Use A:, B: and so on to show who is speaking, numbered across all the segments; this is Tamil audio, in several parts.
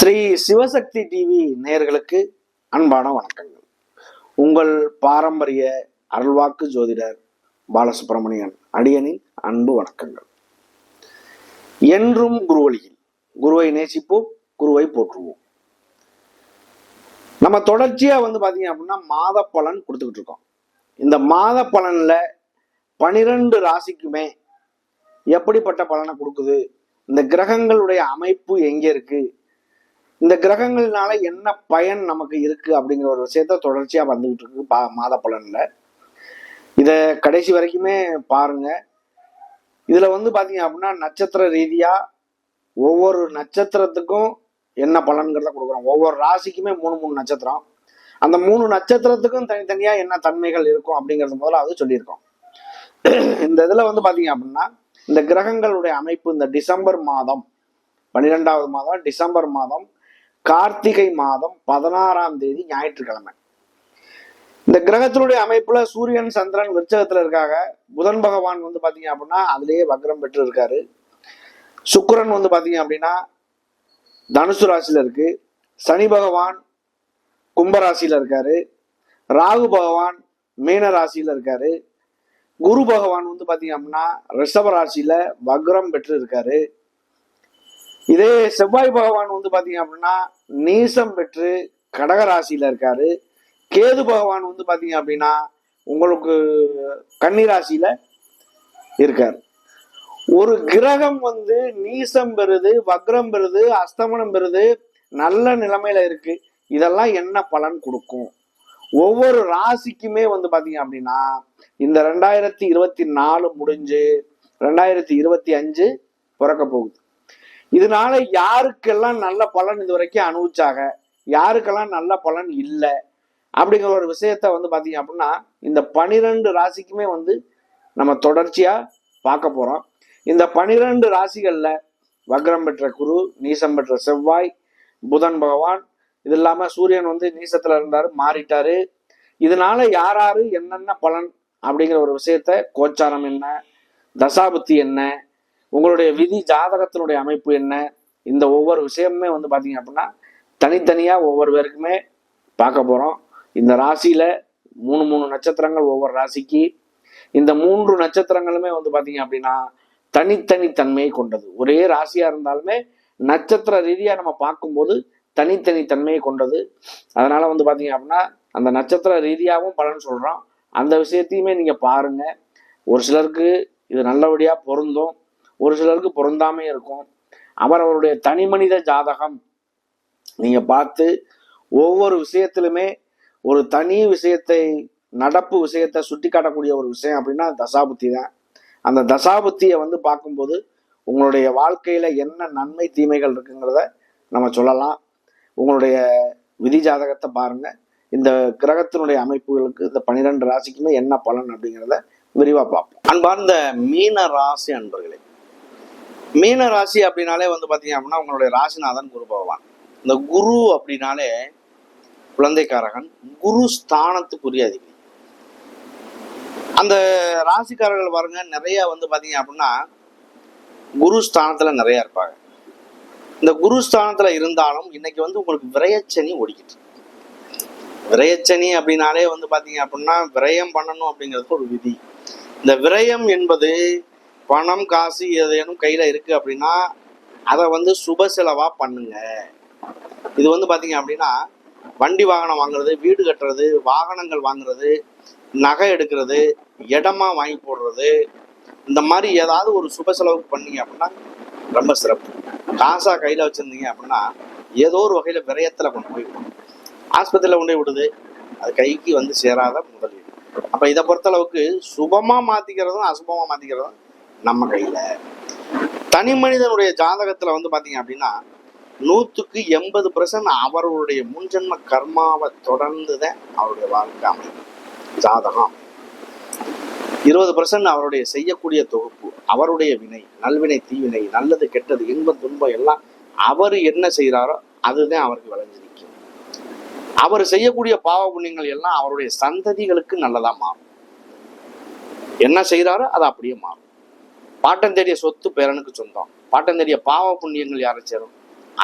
A: ஸ்ரீ சிவசக்தி டிவி நேயர்களுக்கு அன்பான வணக்கங்கள். உங்கள் பாரம்பரிய அருள்வாக்கு ஜோதிடர் பாலசுப்ரமணியன் அடியனின் அன்பு வணக்கங்கள். என்றும் குருவழியில் குருவை நேசிப்போம் குருவை போற்றுவோம். நம்ம தொடர்ச்சியா வந்து பாத்தீங்க அப்படின்னா மாத பலன் கொடுத்துக்கிட்டு இருக்கோம். இந்த மாத பலன்ல பனிரெண்டு ராசிக்குமே எப்படிப்பட்ட பலனை கொடுக்குது? இந்த கிரகங்களுடைய அமைப்பு எங்கே இருக்குது இந்த கிரகங்கள்னால என்ன பயன் நமக்கு இருக்கு அப்படிங்கிற ஒரு விஷயத்த தொடர்ச்சியா வந்துகிட்டு இருக்கு பா மாத பலன்ல. இத கடைசி வரைக்குமே பாருங்க. இதுல வந்து பாத்தீங்க அப்படின்னா நட்சத்திர ரீதியா ஒவ்வொரு நட்சத்திரத்துக்கும் என்ன பலன்கிறத கொடுக்குறோம். ஒவ்வொரு ராசிக்குமே மூணு மூணு நட்சத்திரம். அந்த மூணு நட்சத்திரத்துக்கும் தனித்தனியா என்ன தன்மைகள் இருக்கும் அப்படிங்கறது முதல்ல அது சொல்லியிருக்கோம். இந்த இதுல வந்து பாத்தீங்க அப்படின்னா இந்த கிரகங்களுடைய அமைப்பு இந்த டிசம்பர் மாதம் பன்னிரெண்டாவது மாதம் டிசம்பர் மாதம் கார்த்திகை மாதம் பதினாறாம் தேதி ஞாயிற்றுக்கிழமை. இந்த கிரகத்தினுடைய அமைப்புல சூரியன் சந்திரன் விருச்சகத்துல இருக்காங்க. புதன் பகவான் வந்து பாத்தீங்க அப்படின்னா அதுலேயே வக்ரம் பெற்று இருக்காரு சுக்கிரன் வந்து பாத்தீங்க அப்படின்னா தனுசு ராசியில இருக்கு. சனி பகவான் கும்பராசியில இருக்காரு. ராகு பகவான் மீன ராசியில இருக்காரு. குரு பகவான் வந்து பாத்தீங்க அப்படின்னா ரிஷப ராசியில வக்ரம் பெற்று இருக்காரு இதே செவ்வாய் பகவான் வந்து பாத்தீங்க அப்படின்னா நீசம் பெற்று கடகராசியில இருக்காரு. கேது பகவான் வந்து பாத்தீங்க அப்படின்னா உங்களுக்கு கன்னிராசியில இருக்காரு. ஒரு கிரகம் வந்து நீசம் பெறுது வக்ரம் பெறுது அஸ்தமனம் பெறுது நல்ல நிலைமையில இருக்கு. இதெல்லாம் என்ன பலன் கொடுக்கும்? ஒவ்வொரு ராசிக்குமே வந்து பாத்தீங்க அப்படின்னா இந்த ரெண்டாயிரத்தி இருபத்தி நாலு முடிஞ்சு ரெண்டாயிரத்தி இருபத்தி அஞ்சு பிறக்க போகுது. இதனால யாருக்கெல்லாம் நல்ல பலன் இது வரைக்கும் அனுபவிச்சாங்க? யாருக்கெல்லாம் நல்ல பலன் இல்லை? அப்படிங்கிற ஒரு விஷயத்த வந்து பார்த்தீங்க அப்படின்னா இந்த பனிரெண்டு ராசிக்குமே வந்து நம்ம தொடர்ச்சியா பார்க்க போறோம். இந்த பனிரெண்டு ராசிகள்ல வக்ரம் பெற்ற குரு நீசம் பெற்ற செவ்வாய் புதன் பகவான் இது இல்லாம சூரியன் வந்து நீசத்துல இருந்தாரு மாறிட்டாரு. இதனால யாராரு என்னென்ன பலன் அப்படிங்கிற ஒரு விஷயத்த கோச்சாரம் என்ன? தசாபுத்தி என்ன? உங்களுடைய விதி ஜாதகத்தினுடைய அமைப்பு என்ன? இந்த ஒவ்வொரு விஷயமுமே வந்து பார்த்தீங்க அப்படின்னா தனித்தனியாக ஒவ்வொரு பேருக்குமே பார்க்க போகிறோம் இந்த ராசியில் மூணு மூணு நட்சத்திரங்கள் ஒவ்வொரு ராசிக்கு. இந்த மூன்று நட்சத்திரங்களுமே வந்து பார்த்தீங்க அப்படின்னா தனித்தனி தன்மையை கொண்டது. ஒரே ராசியாக இருந்தாலுமே நட்சத்திர ரீதியாக நம்ம பார்க்கும்போது தனித்தனி தன்மையை கொண்டது. அதனால் வந்து பார்த்தீங்க அப்படின்னா அந்த நட்சத்திர ரீதியாகவும் பலன் சொல்கிறோம் அந்த விஷயத்தையுமே நீங்கள் பாருங்க. ஒரு சிலருக்கு இது நல்லபடியாக பொருந்தும். ஒரு சிலருக்கு பொருந்தாமே இருக்கும். அவர் அவருடைய தனி மனித ஜாதகம். நீங்க பார்த்து ஒவ்வொரு விஷயத்திலுமே ஒரு தனி விஷயத்தை நடப்பு விஷயத்தை சுட்டி காட்டக்கூடிய ஒரு விஷயம் அப்படின்னா தசாபுத்தி தான். அந்த தசாபுத்தியை வந்து பார்க்கும்போது உங்களுடைய வாழ்க்கையில என்ன நன்மை தீமைகள் இருக்குங்கிறத நம்ம சொல்லலாம். உங்களுடைய விதி ஜாதகத்தை பாருங்க. இந்த கிரகத்தினுடைய அமைப்புகளுக்கு இந்த பன்னிரெண்டு ராசிக்குமே என்ன பலன் அப்படிங்கிறத விரிவா பார்ப்போம். அன்பார்ந்த மீன ராசி அன்பர்களே மீன ராசி அப்படின்னாலே வந்து பார்த்தீங்க அப்படின்னா உங்களுடைய ராசிநாதன் குரு பகவான். இந்த குரு அப்படின்னாலே குழந்தைக்காரகன் குரு ஸ்தானத்துக்குரிய அதிபதி. அந்த ராசிக்காரர்கள் பாருங்க நிறைய வந்து பார்த்தீங்க அப்படின்னா குரு ஸ்தானத்தில் நிறைய இருப்பாங்க. இந்த குரு ஸ்தானத்தில் இருந்தாலும் இன்னைக்கு வந்து உங்களுக்கு விரயச்சனி ஓடிக்கிட்டு விரயச்சனி அப்படின்னாலே வந்து பார்த்தீங்க அப்படின்னா விரயம் பண்ணணும் அப்படிங்கிறது ஒரு விதி. இந்த விரயம் என்பது பணம் காசு ஏதேனும் கையில் இருக்குது அப்படின்னா அதை வந்து சுப செலவாக பண்ணுங்க. இது வந்து பார்த்தீங்க அப்படின்னா வண்டி வாகனம் வாங்குறது வீடு கட்டுறது வாகனங்கள் வாங்குறது நகை எடுக்கிறது இடமா வாங்கி போடுறது இந்த மாதிரி ஏதாவது ஒரு சுப செலவுக்கு பண்ணீங்க அப்படின்னா ரொம்ப சிறப்பு. காசாக கையில் வச்சுருந்தீங்க அப்படின்னா ஏதோ ஒரு வகையில் விரயத்தில் கொண்டு போய் ஆஸ்பத்திரியில் கொண்டு போய் விடுது அது கைக்கு வந்து சேராத முதலீடு. அப்போ இதை பொறுத்தளவுக்கு சுபமாக மாற்றிக்கிறதும் அசுபமாக மாற்றிக்கிறதும் நம்ம கையில. தனி மனிதனுடைய ஜாதகத்துல வந்து பாத்தீங்க அப்படின்னா நூத்துக்கு எண்பது பர்சன்ட் அவர்களுடைய முன்ஜென்ம கர்மாவை தொடர்ந்து தான் அவருடைய வாழ்க்கை அமையும். ஜாதகம். இருபது பர்சன்ட் அவருடைய செய்யக்கூடிய தொகுப்பு அவருடைய வினை நல்வினை தீவினை நல்லது கெட்டது இன்பம் துன்பம் எல்லாம் அவர் என்ன செய்கிறாரோ அதுதான் அவருக்கு விளைஞ்சு நிற்கும் அவர் செய்யக்கூடிய பாவ புண்ணியங்கள் எல்லாம் அவருடைய சந்ததிகளுக்கு நல்லதா மாறும். என்ன செய்கிறாரோ அது அப்படியே மாறும். பாட்டம் தேடிய சொத்து பேரனுக்கு சொந்தம். பாட்டம் தேடிய பாவ புண்ணியங்கள் யாரை சேரும்?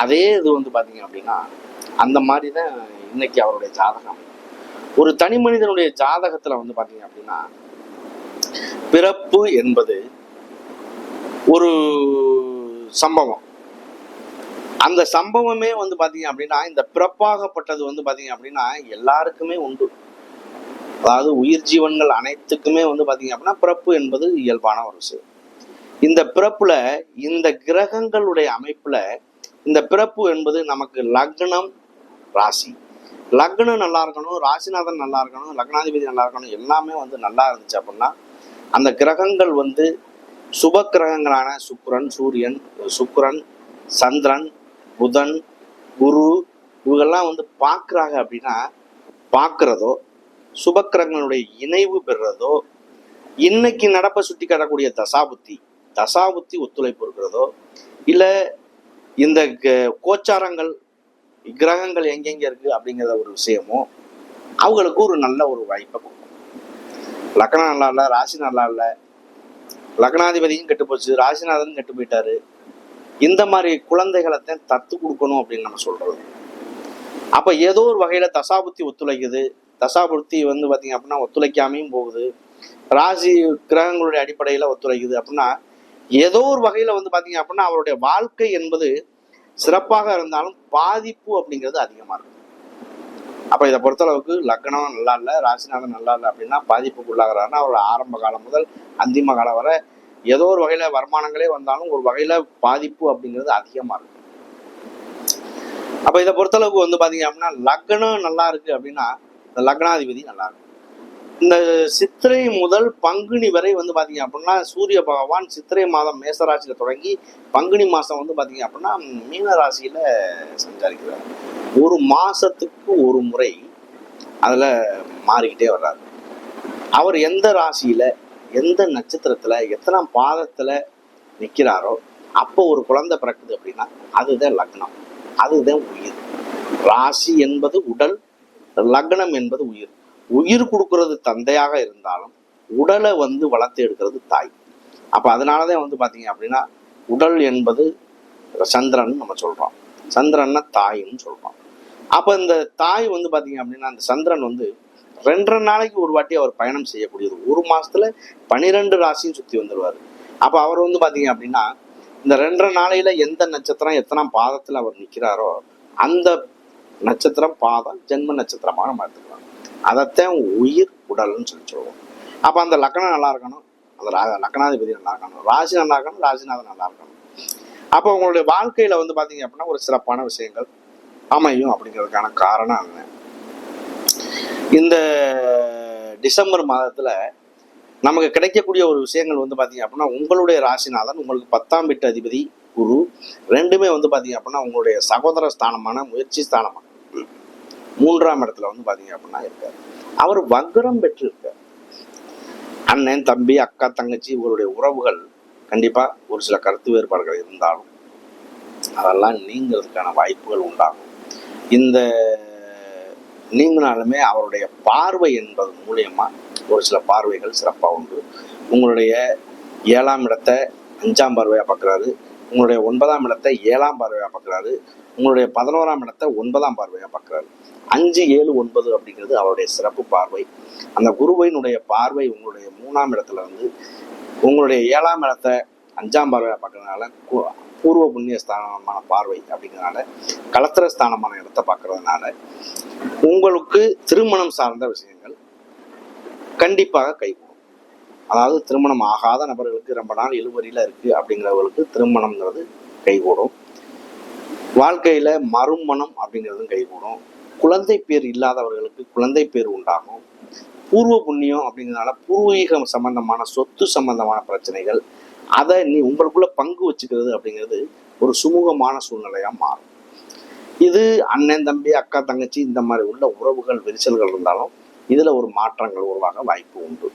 A: அதே இது வந்து பார்த்தீங்க அப்படின்னா அந்த மாதிரி தான் இன்னைக்கு அவருடைய ஜாதகம். ஒரு தனி மனிதனுடைய ஜாதகத்தில் வந்து பார்த்தீங்க அப்படின்னா பிறப்பு என்பது ஒரு சம்பவம். அந்த சம்பவமே வந்து பார்த்தீங்க அப்படின்னா இந்த பிறப்பாகப்பட்டது வந்து பார்த்தீங்க அப்படின்னா எல்லாருக்குமே உண்டு. அதாவது உயிர் ஜீவன்கள் அனைத்துக்குமே வந்து பார்த்தீங்க அப்படின்னா பிறப்பு என்பது இயல்பான ஒரு விஷயம் இந்த பிறப்புல இந்த கிரகங்களுடைய அமைப்புல இந்த பிறப்பு என்பது நமக்கு லக்னம் ராசி. லக்னம் நல்லா இருக்கணும் ராசிநாதன் நல்லா இருக்கணும் லக்னாதிபதி நல்லா இருக்கணும் எல்லாமே வந்து நல்லா இருந்துச்சு அப்படின்னா அந்த கிரகங்கள் வந்து சுப கிரகங்களான சுக்கரன் சூரியன் சுக்கரன் சந்திரன் புதன் குரு இவங்கெல்லாம் வந்து பார்க்குறாங்க அப்படின்னா பார்க்குறதோ சுபக்கிரகங்களுடைய இணைவு பெறுறதோ இன்னைக்கு நடப்பை சுட்டி காட்டக்கூடிய தசாபுத்தி தசாபுத்தி ஒத்துழைப்பு இருக்கிறதோ இல்லை இந்த கோச்சாரங்கள் கிரகங்கள் எங்கெங்க இருக்குது அப்படிங்கிற ஒரு விஷயமோ அவங்களுக்கு ஒரு நல்ல ஒரு வாய்ப்பை கொடுக்கும். லக்னம் நல்லா இல்லை ராசி நல்லா இல்லை லக்னாதிபதியும் கெட்டு போச்சு ராசிநாதனும் கெட்டு போயிட்டாரு. இந்த மாதிரி குழந்தைகளை தத்து கொடுக்கணும் அப்படின்னு நம்ம சொல்றது. அப்போ ஏதோ ஒரு வகையில் தசாபுத்தி ஒத்துழைக்குது. தசாபுத்தி வந்து பார்த்தீங்க அப்படின்னா ஒத்துழைக்காமையும் போகுது. ராசி கிரகங்களுடைய அடிப்படையில் ஒத்துழைக்குது அப்படின்னா ஏதோ ஒரு வகையில் வந்து பார்த்தீங்க அப்படின்னா அவருடைய வாழ்க்கை என்பது சிறப்பாக இருந்தாலும் பாதிப்பு அப்படிங்கிறது அதிகமாக இருக்கும். அப்போ இதை பொறுத்தளவுக்கு லக்னம் நல்லா இல்லை ராசிநாதன் நல்லா இல்லை அப்படின்னா பாதிப்புக்குள்ளாகிறாருன்னா அவரோட ஆரம்ப காலம் முதல் அந்திம காலம் வரை ஏதோ ஒரு வகையில் வருமானங்களே வந்தாலும் ஒரு வகையில் பாதிப்பு அப்படிங்கிறது அதிகமாக இருக்கும். அப்போ இதை பொறுத்தளவுக்கு வந்து பார்த்தீங்க அப்படின்னா லக்னம் நல்லா இருக்குது அப்படின்னா இந்த லக்னாதிபதி நல்லா இருக்கும். இந்த சித்திரை முதல் பங்குனி வரை வந்து பாத்தீங்க அப்படின்னா சூரிய பகவான் சித்திரை மாதம் மேசராசியில தொடங்கி பங்குனி மாசம் வந்து பாத்தீங்க அப்படின்னா மீன ராசியில சஞ்சாரிக்கிறார். ஒரு மாசத்துக்கு ஒரு முறை அதுல மாறிக்கிட்டே வர்றாரு. அவர் எந்த ராசியில எந்த நட்சத்திரத்துல எத்தனாம் பாதத்துல நிக்கிறாரோ அப்போ ஒரு குழந்தை பிறக்குது அப்படின்னா அதுதான் லக்னம். அதுதான் உயிர். ராசி என்பது உடல் லக்னம் என்பது உயிர். உயிர் கொடுக்கறது தந்தையாக இருந்தாலும் உடலை வந்து வளர்த்து எடுக்கிறது தாய். அப்போ அதனாலதான் வந்து பார்த்தீங்க அப்படின்னா உடல் என்பது சந்திரன் நம்ம சொல்றோம். சந்திரன்னா தாயின்னு சொல்றோம். அப்போ இந்த தாய் வந்து பார்த்தீங்க அப்படின்னா அந்த சந்திரன் வந்து ரெண்டரை நாளைக்கு ஒரு வாட்டி அவர் பயணம் செய்யக்கூடியது. ஒரு மாசத்துல பனிரெண்டு ராசியும் சுற்றி வந்துடுவார் அப்போ அவர் வந்து பார்த்தீங்க அப்படின்னா இந்த ரெண்டரை நாளையில எந்த நட்சத்திரம் எத்தனாம் பாதத்தில் அவர் நிற்கிறாரோ அந்த நட்சத்திரம் பாதம் ஜென்ம நட்சத்திரமாக நம்ம எடுத்துக்கலாம் அதைத்தான் உயிர் உடல்னு சொல்லி சொல்லுவோம். அப்போ அந்த லக்கணம் நல்லா இருக்கணும். அந்த ரா- லக்கணாதிபதி நல்லா இருக்கணும். ராசி நல்லா இருக்கணும் ராசிநாதன் நல்லா இருக்கணும். அப்போ உங்களுடைய வாழ்க்கையில வந்து பார்த்தீங்க அப்படின்னா ஒரு சிறப்பான விஷயங்கள் அமையும் அப்படிங்கிறதுக்கான காரணம் என்ன இந்த டிசம்பர் மாதத்துல நமக்கு கிடைக்கக்கூடிய ஒரு விஷயங்கள் வந்து பார்த்தீங்க அப்படின்னா உங்களுடைய ராசிநாதன் உங்களுக்கு பத்தாம் வீட்டு அதிபதி குரு ரெண்டுமே வந்து பார்த்தீங்க அப்படின்னா உங்களுடைய சகோதர ஸ்தானமான முயற்சி ஸ்தானமான மூன்றாம் இடத்துல வந்து பாத்தீங்க அப்படின்னா இருக்காரு. அவர் வக்ரம் பெற்றிருக்கார். அண்ணன் தம்பி அக்கா தங்கச்சி இவருடைய உறவுகள் கண்டிப்பா ஒரு சில கருத்து வேறுபாடுகள் இருந்தாலும் அதெல்லாம் நீங்கிறதுக்கான வாய்ப்புகள் உண்டாகும். இந்த நீங்கினாலுமே அவருடைய பார்வை என்பது மூலியமா ஒரு சில பார்வைகள் சிறப்பாக உண்டு. உங்களுடைய ஏழாம் இடத்தை அஞ்சாம் பார்வையாக பார்க்குறாரு. உங்களுடைய ஒன்பதாம் இடத்தை ஏழாம் பார்வையாக பார்க்குறாரு. உங்களுடைய பதினோராம் இடத்தை ஒன்பதாம் பார்வையாக பார்க்குறாரு. அஞ்சு ஏழு ஒன்பது அப்படிங்கிறது அவருடைய சிறப்பு பார்வை. அந்த குருவையினுடைய பார்வை உங்களுடைய மூணாம் இடத்துல வந்து உங்களுடைய ஏழாம் இடத்தை அஞ்சாம் பார்வையாக பார்க்கறதுனால பூர்வ புண்ணிய ஸ்தானமான பார்வை அப்படிங்கிறதுனால கலத்திர ஸ்தானமான இடத்த பார்க்கறதுனால உங்களுக்கு திருமணம் சார்ந்த விஷயங்கள் கண்டிப்பாக கைகூடும். அதாவது திருமணம் ஆகாத நபர்களுக்கு ரொம்ப நாள் இழுவரியில் இருக்கு அப்படிங்கிறவங்களுக்கு திருமணம்ங்கிறது கைகூடும். வாழ்க்கையில மறுமணம் அப்படிங்கிறதும் கைகூடும். குழந்தை பேர் இல்லாதவர்களுக்கு குழந்தை பேர் உண்டாகும். பூர்வ புண்ணியம் அப்படிங்கிறதுனால பூர்வீகம் சம்பந்தமான சொத்து சம்பந்தமான பிரச்சனைகள் அதை நீ உங்களுக்குள்ள பங்கு வச்சுக்கிறது அப்படிங்கிறது ஒரு சுமூகமான சூழ்நிலையா மாறும். இது அண்ணன் தம்பி அக்கா தங்கச்சி இந்த மாதிரி உள்ள உறவுகள் விரிசல்கள் இருந்தாலும் இதுல ஒரு மாற்றங்கள் உருவாக வாய்ப்பு உண்டு.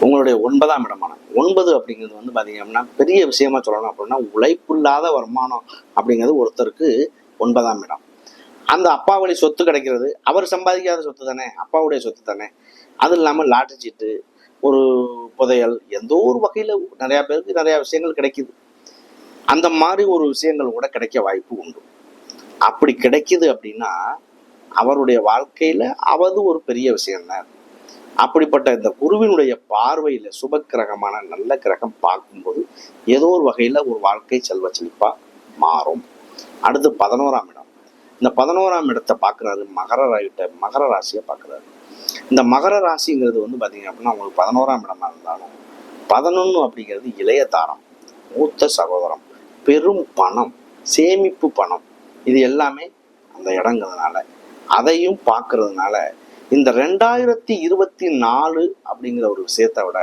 A: உங்களுடைய ஒன்பதாம் இடமான ஒன்பது அப்படிங்கிறது வந்து பாத்தீங்க அப்படின்னா பெரிய விஷயமா சொல்லணும் அப்படின்னா உழைப்பில்லாத வருமானம் அப்படிங்கிறது ஒருத்தருக்கு ஒன்பதாம் இடம். அந்த அப்பா வழி சொத்து கிடைக்கிறது அவர் சம்பாதிக்காத சொத்து தானே அப்பாவுடைய சொத்து தானே. அது இல்லாமல் லாட்டரி சீட்டு ஒரு புதையல் எந்த ஒரு வகையில் நிறையா பேருக்கு நிறையா விஷயங்கள் கிடைக்குது. அந்த மாதிரி ஒரு விஷயங்கள் கூட கிடைக்க வாய்ப்பு உண்டு. அப்படி கிடைக்குது அப்படின்னா அவருடைய வாழ்க்கையில் அவது ஒரு பெரிய விஷயம்தான். அப்படிப்பட்ட இந்த குருவினுடைய பார்வையில சுப கிரகமான நல்ல கிரகம் பார்க்கும்போது ஏதோ ஒரு வகையில ஒரு வாழ்க்கை செல்வ செழிப்பா மாறும். அடுத்து பதினோராம் இடம். இந்த பதினோராம் இடத்தை பார்க்குறாரு மகர ராயிட்ட மகர ராசியை பார்க்குறாரு. இந்த மகர ராசிங்கிறது வந்து பார்த்தீங்க அப்படின்னா உங்களுக்கு பதினோராம் இடமா இருந்தாலும் பதினொன்று அப்படிங்கிறது இளைய தாரம் மூத்த சகோதரம் பெரும் பணம் சேமிப்பு பணம் இது எல்லாமே அந்த இடங்கிறதுனால அதையும் பார்க்கறதுனால இந்த ரெண்டாயிரத்தி இருபத்தி நாலு அப்படிங்கிற ஒரு விஷயத்தை விட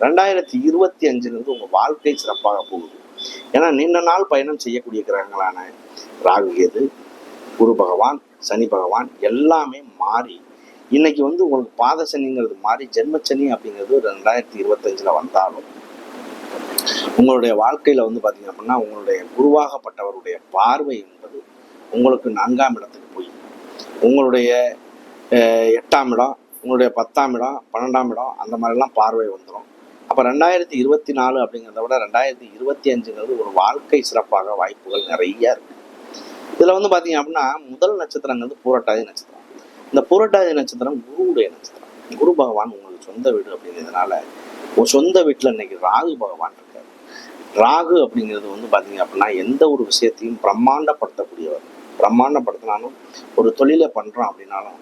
A: ரெண்டாயிரத்தி இருபத்தி அஞ்சுலேருந்து உங்கள் வாழ்க்கை சிறப்பாக போகுது. ஏன்னா நீண்ட நாள் பயணம் செய்யக்கூடிய கிரகங்களான ராகு கேது குரு பகவான் சனி பகவான் எல்லாமே மாறி இன்னைக்கு வந்து உங்களுக்கு பாத சனிங்கிறது மாறி ஜென்மச்சனி அப்படிங்கிறது ரெண்டாயிரத்தி இருபத்தஞ்சில் வந்தாலும் உங்களுடைய வாழ்க்கையில் வந்து பார்த்தீங்க அப்படின்னா உங்களுடைய குருவாகப்பட்டவருடைய பார்வை என்பது உங்களுக்கு நான்காம் இடத்துக்கு போய் உங்களுடைய எட்டாம் இடம் உங்களுடைய பத்தாம் இடம் பன்னெண்டாம் இடம் அந்த மாதிரிலாம் பார்வை வந்துடும் அப்போ ரெண்டாயிரத்தி இருபத்தி நாலு அப்படிங்கிறத விட ரெண்டாயிரத்தி இருபத்தி அஞ்சுங்கிறது ஒரு வாழ்க்கை சிறப்பாக வாய்ப்புகள் நிறைய இருக்குது இதில் வந்து பார்த்தீங்க அப்படின்னா முதல் நட்சத்திரங்கிறது பூரட்டாதி நட்சத்திரம். இந்த பூரட்டாதி நட்சத்திரம் குருவுடைய நட்சத்திரம். குரு பகவான் உங்களுக்கு சொந்த வீடு அப்படிங்கிறதுனால உங்க சொந்த வீட்டில் இன்னைக்கு ராகு பகவான் இருக்கார். ராகு அப்படிங்கிறது வந்து பார்த்தீங்க அப்படின்னா எந்த ஒரு விஷயத்தையும் பிரம்மாண்டப்படுத்தக்கூடியவர். பிரம்மாண்டப்படுத்தினாலும் ஒரு தொழிலை பண்ணுறோம் அப்படின்னாலும்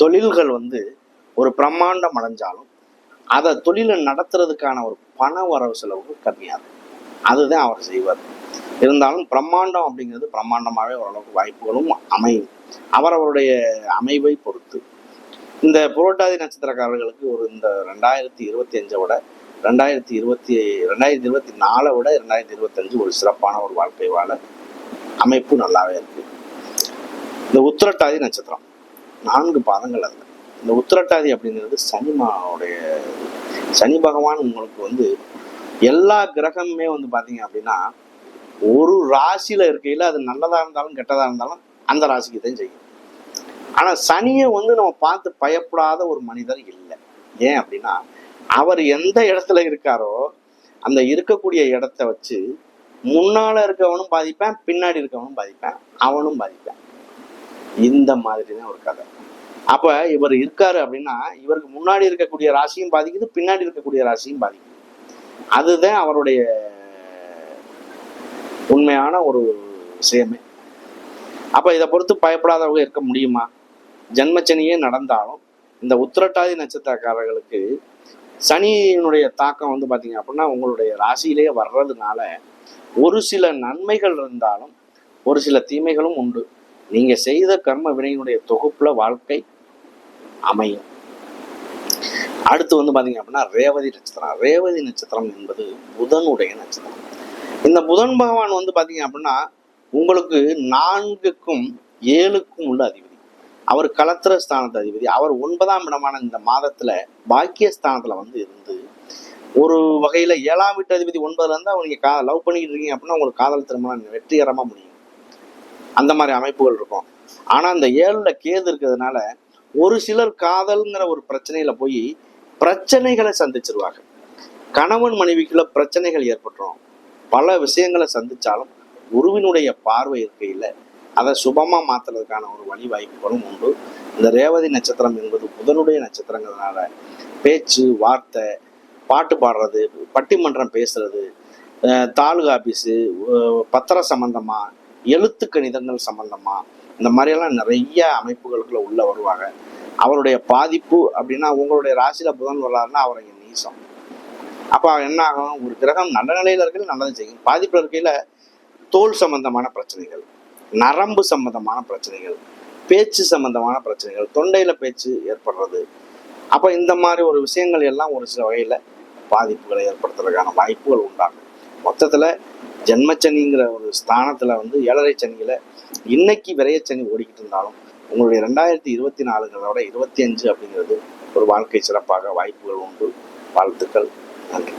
A: தொழில்கள் வந்து ஒரு பிரம்மாண்டம் அடைஞ்சாலும் அதை தொழிலை நடத்துறதுக்கான ஒரு பண வரவு செலவுகள் கம்மியாது அதுதான் அவர் செய்வார். இருந்தாலும் பிரம்மாண்டம் அப்படிங்கிறது பிரம்மாண்டமாகவே ஓரளவுக்கு வாய்ப்புகளும் அமையும். அவரவருடைய அமைவை பொறுத்து. இந்த புரோட்டாதி நட்சத்திரக்காரர்களுக்கு ஒரு இந்த ரெண்டாயிரத்தி இருபத்தி அஞ்சை விட ரெண்டாயிரத்தி இருபத்தி ரெண்டாயிரத்தி இருபத்தி நாலை விட ரெண்டாயிரத்தி இருபத்தஞ்சு ஒரு சிறப்பான ஒரு வாழ்க்கை வாழ அமைப்பு நல்லாவே இருக்கு. இந்த உத்திரட்டாதி நட்சத்திரம். நான்கு பாதங்கள் அது இந்த உத்திரட்டாதி அப்படிங்கிறது சனிமாவுடைய சனி பகவான் உங்களுக்கு வந்து எல்லா கிரகமுமே வந்து பார்த்தீங்க அப்படின்னா ஒரு ராசியில இருக்கையில் அது நல்லதாக இருந்தாலும் கெட்டதாக இருந்தாலும் அந்த ராசிக்கு தான் செய்யும். ஆனால் சனியை வந்து நம்ம பார்த்து பயப்படாத ஒரு மனிதர் இல்லை. ஏன் அப்படின்னா அவர் எந்த இடத்துல இருக்காரோ அந்த இருக்கக்கூடிய இடத்த வச்சு முன்னால் இருக்கவனும் பாதிப்பேன் பின்னாடி இருக்கவனும் பாதிப்பேன் அவனும் பாதிப்பேன். இந்த மாதிரி தான் ஒரு கதை. அப்ப இவர் இருக்காரு அப்படின்னா இவருக்கு முன்னாடி இருக்கக்கூடிய ராசியும் பாதிக்குது பின்னாடி இருக்கக்கூடிய ராசியும் பாதிக்குது. அதுதான் அவருடைய உண்மையான ஒரு விஷயமே. அப்ப இதை பொறுத்து பயப்படாதவங்க இருக்க முடியுமா? ஜென்மச்சனியே நடந்தாலும் இந்த உத்திரட்டாதி நட்சத்திரக்காரர்களுக்கு சனியினுடைய தாக்கம் வந்து பார்த்தீங்க அப்படின்னா உங்களுடைய ராசியிலேயே வர்றதுனால ஒரு சில நன்மைகள் இருந்தாலும் ஒரு சில தீமைகளும் உண்டு. நீங்க செய்த கர்ம வினையினுடைய தொகுப்புல வாழ்க்கை அமையும். அடுத்து வந்து பாத்தீங்க அப்படின்னா ரேவதி நட்சத்திரம். ரேவதி நட்சத்திரம் என்பது புதனுடைய நட்சத்திரம். இந்த புதன் பகவான் வந்து பாத்தீங்க அப்படின்னா உங்களுக்கு நான்குக்கும் ஏழுக்கும் உள்ள அதிபதி. அவர் கலத்திர ஸ்தானத்து அதிபதி. அவர் ஒன்பதாம் இடமான இந்த மாதத்துல பாக்கியஸ்தானத்துல வந்து இருந்து ஒரு வகையில ஏழாம் வீட்டு அதிபதி ஒன்பதுல இருந்தா அவங்க கா லவ் பண்ணிட்டு இருக்கீங்க அப்படின்னா உங்களுக்கு காதல் திருமணம் வெற்றிகரமா முடியும். அந்த மாதிரி அமைப்புகள் இருக்கும். ஆனால் இந்த ஏழில் கேது இருக்கிறதுனால ஒரு சிலர் காதல்ங்கிற ஒரு பிரச்சனையில் போய் பிரச்சனைகளை சந்திச்சிருவாங்க. கணவன் மனைவிக்குள்ள பிரச்சனைகள் ஏற்பட்டுரும். பல விஷயங்களை சந்திச்சாலும் குருவினுடைய பார்வை இருக்கையில் அதை சுபமாக மாற்றுறதுக்கான ஒரு வழி வாய்ப்புகளும் உண்டு. இந்த ரேவதி நட்சத்திரம் என்பது புதனுடைய நட்சத்திரங்கிறதுனால பேச்சு வார்த்தை பாட்டு பாடுறது பட்டிமன்றம் பேசுறது தாலுகா ஆபீஸு பத்திர சம்பந்தமாக எழுத்து கணிதங்கள் சம்பந்தமா இந்த மாதிரியெல்லாம் நிறைய அமைப்புகளுக்குள்ள உள்ள வருவாங்க. அவருடைய பாதிப்பு அப்படின்னா உங்களுடைய ராசியில புதன் வரலாறுனா அவர் நீசம். அப்போ என்ன ஆகும்? ஒரு கிரகம் நல்ல நிலையில இருக்கையில் நல்லது செய்யும். பாதிப்பில் இருக்கையில தோல் சம்பந்தமான பிரச்சனைகள் நரம்பு சம்பந்தமான பிரச்சனைகள் பேச்சு சம்பந்தமான பிரச்சனைகள் தொண்டையில பேச்சு ஏற்படுறது. அப்போ இந்த மாதிரி ஒரு விஷயங்கள் எல்லாம் ஒரு சில வகையில் பாதிப்புகளை ஏற்படுத்துறதுக்கான வாய்ப்புகள் உண்டாகும். மொத்தத்தில் ஜென்மச்சனிங்கிற ஒரு ஸ்தானத்துல வந்து ஏழரை சனியில இன்னைக்கு விரையச்சனி ஓடிக்கிட்டு இருந்தாலும் உங்களுடைய ரெண்டாயிரத்தி இருபத்தி நாலுங்கிறத இருபத்தி அஞ்சு அப்படிங்கிறது ஒரு வாழ்க்கை சிறப்பாக வாய்ப்புகள் உண்டு. வாழ்த்துக்கள். நன்றி.